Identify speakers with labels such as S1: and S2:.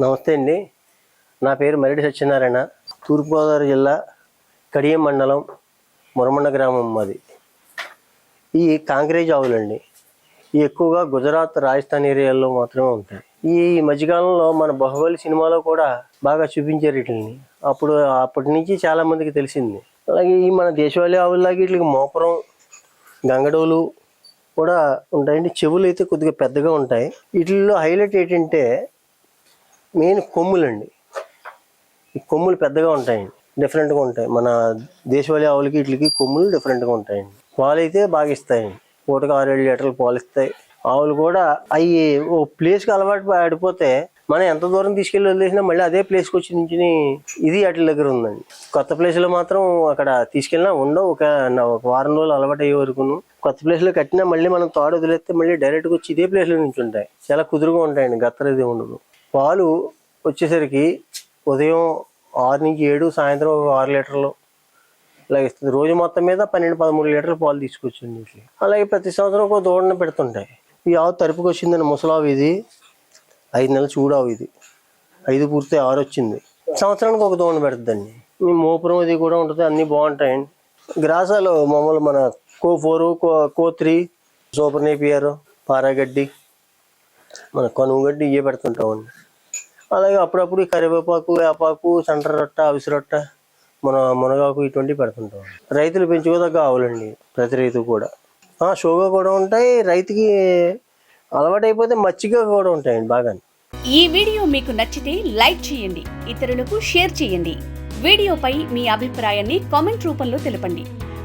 S1: నమస్తే అండి. నా పేరు మరిడి సత్యనారాయణ. తూర్పుగోదావరి జిల్లా కడియం మండలం మురమండ గ్రామం మాది. ఈ కాంక్రేజ్ ఆవులండి ఈ ఎక్కువగా గుజరాత్ రాజస్థాన్ ఏరియాల్లో మాత్రమే ఉంటాయి. ఈ మధ్యకాలంలో మన బాహుబలి సినిమాలో కూడా బాగా చూపించారు వీటిని అప్పుడు అప్పటి నుంచి చాలామందికి తెలిసింది. అలాగే ఈ మన దేశవాళీ ఆవుల్లాగా వీటికి మోపురం గంగడోలు కూడా ఉంటాయండి. చెవులు అయితే కొద్దిగా పెద్దగా ఉంటాయి. వీటిల్లో హైలైట్ ఏంటంటే మెయిన్ కొమ్ములండి. ఈ కొమ్ములు పెద్దగా ఉంటాయండి డిఫరెంట్గా ఉంటాయి. మన దేశవాళీ ఆవులకి వీటికి కొమ్ములు డిఫరెంట్గా ఉంటాయండి పాలు అయితే బాగా ఇస్తాయండి పూటకు ఆరు ఏడు లీటర్లు పాలు ఇస్తాయి. ఆవులు కూడా అవి ఓ ప్లేస్కి అలవాటు ఆడిపోతే మనం ఎంత దూరం తీసుకెళ్ళి వదిలేసినా మళ్ళీ అదే ప్లేస్కి వచ్చి నుంచి ఇది వాటి దగ్గర ఉందండి. కొత్త ప్లేస్లో మాత్రం అక్కడ తీసుకెళ్ళినా ఉండవు. ఒక ఒక వారం రోజులు అలవాటు అయ్యే వరకును. కొత్త ప్లేస్లో కట్టినా మళ్ళీ మనం తాడు వదిలేస్తే మళ్ళీ డైరెక్ట్గా వచ్చి ఇదే ప్లేస్లో నుంచి ఉంటాయి చాలా కుదురుగా ఉంటాయండి. గత్తర ఇది ఉండదు. పాలు వచ్చేసరికి ఉదయం ఆరు నుంచి ఏడు సాయంత్రం ఒక ఆరు లీటర్లు ఇలా ఇస్తుంది. రోజు మొత్తం మీద పన్నెండు పదమూడు లీటర్లు పాలు తీసుకొచ్చింది అలాగే ప్రతి సంవత్సరం ఒక దూడను పెడుతుంటాయి. ఈ ఆవు తరుపుకి వచ్చిందని ముసలావు ఇది. ఐదు నెలలు చూడావు ఇది. ఐదు పూర్తి ఆరు వచ్చింది. సంవత్సరానికి ఒక దూడను పెడుతుందండి. ఈ మోపురం ఇది కూడా ఉంటుంది అన్నీ బాగుంటాయండి. గ్రాసాలు మామూలు మన Co four Co Co three super napier పారాగడ్డి మన కనుమ గడ్డి ఇవే పెడుతుంటామండి. అలాగే అప్పుడప్పుడు ఈ కరివేపాకు వేపాకు సంట్ర రొట్ట అవిసి రొట్ట మన మునగాకు ఇటువంటివి పెడుతుంటాం. రైతులు పెంచుకోదగ్గ ఆవులండి ప్రతి రైతు కూడా. షోగా కూడా ఉంటాయి రైతుకి అలవాటైపోతే మచ్చిగా కూడా ఉంటాయండి బాగా
S2: ఈ వీడియో మీకు నచ్చితే లైక్ చేయండి ఇతరులకు షేర్ చేయండి. వీడియోపై మీ అభిప్రాయాన్ని కామెంట్ రూపంలో తెలపండి.